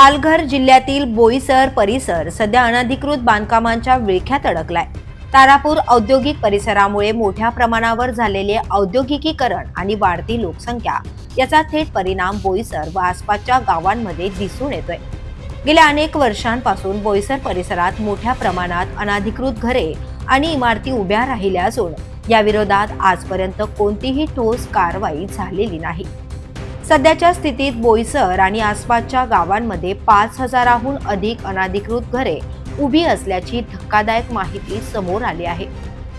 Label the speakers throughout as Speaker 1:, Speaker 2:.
Speaker 1: पालघर जिल्ह्यातील बोईसर परिसर सध्या अनधिकृत बांधकामांच्या विळख्यात अडकलाय. तारापूर औद्योगिक परिसरामुळे मोठ्या प्रमाणावर झालेले औद्योगिकीकरण आणि वाढती लोकसंख्या याचा थेट परिणाम बोईसर व आसपासच्या गावांमध्ये दिसून येतोय. गेल्या अनेक वर्षांपासून बोईसर परिसरात मोठ्या प्रमाणात अनाधिकृत घरे आणि इमारती उभ्या राहिल्या असून या विरोधात आजपर्यंत कोणतीही ठोस कारवाई झालेली नाही. सध्याच्या स्थितीत बोईसर आणि आसपासच्या गावांमध्ये पाच हजाराहून अधिक अनाधिकृत घरे उभी असल्याची धक्कादायक माहिती समोर आली आहे.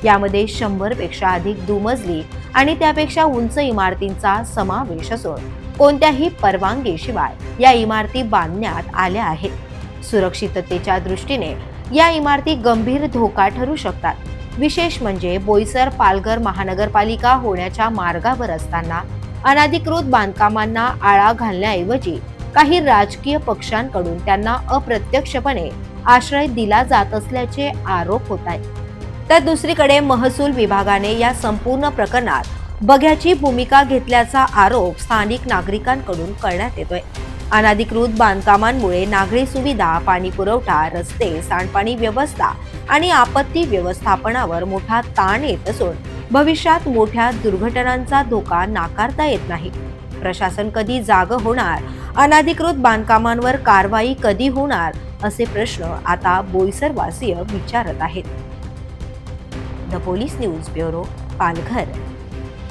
Speaker 1: यामध्ये शंभरपेक्षा अधिक दुमजली आणि त्यापेक्षा उंच इमारतींचा समावेश असून कोणत्याही परवानगीशिवाय या इमारती बांधण्यात आल्या आहेत. सुरक्षिततेच्या दृष्टीने या इमारती गंभीर धोका ठरू शकतात. विशेष म्हणजे बोईसर पालघर महानगरपालिका होण्याच्या मार्गावर असताना अनाधिकृत बांधकामांना आळा घालण्याऐवजी काही राजकीय पक्षांकडून त्यांना अप्रत्यक्षपणे आश्रय दिला जात असल्याचे आरोप होत आहेत. तर दुसरीकडे महसूल विभागाने या संपूर्ण प्रकरणात बघ्याची भूमिका घेतल्याचा आरोप स्थानिक नागरिकांकडून करण्यात येतोय. अनाधिकृत बांधकामांमुळे नागरी सुविधा पाणी पुरवठा रस्ते सांडपाणी व्यवस्था आणि आपत्ती व्यवस्थापनावर मोठा ताण येत असून भविष्यात मोठ्या दुर्घटनांचा धोका नाकारता येत नाही. प्रशासन कधी जाग होणार? अनधिकृत बांधकामांवर कारवाई कधी होणार? असे प्रश्न आता बोईसरवासीय विचारत आहेत. The police news bureau Palghar.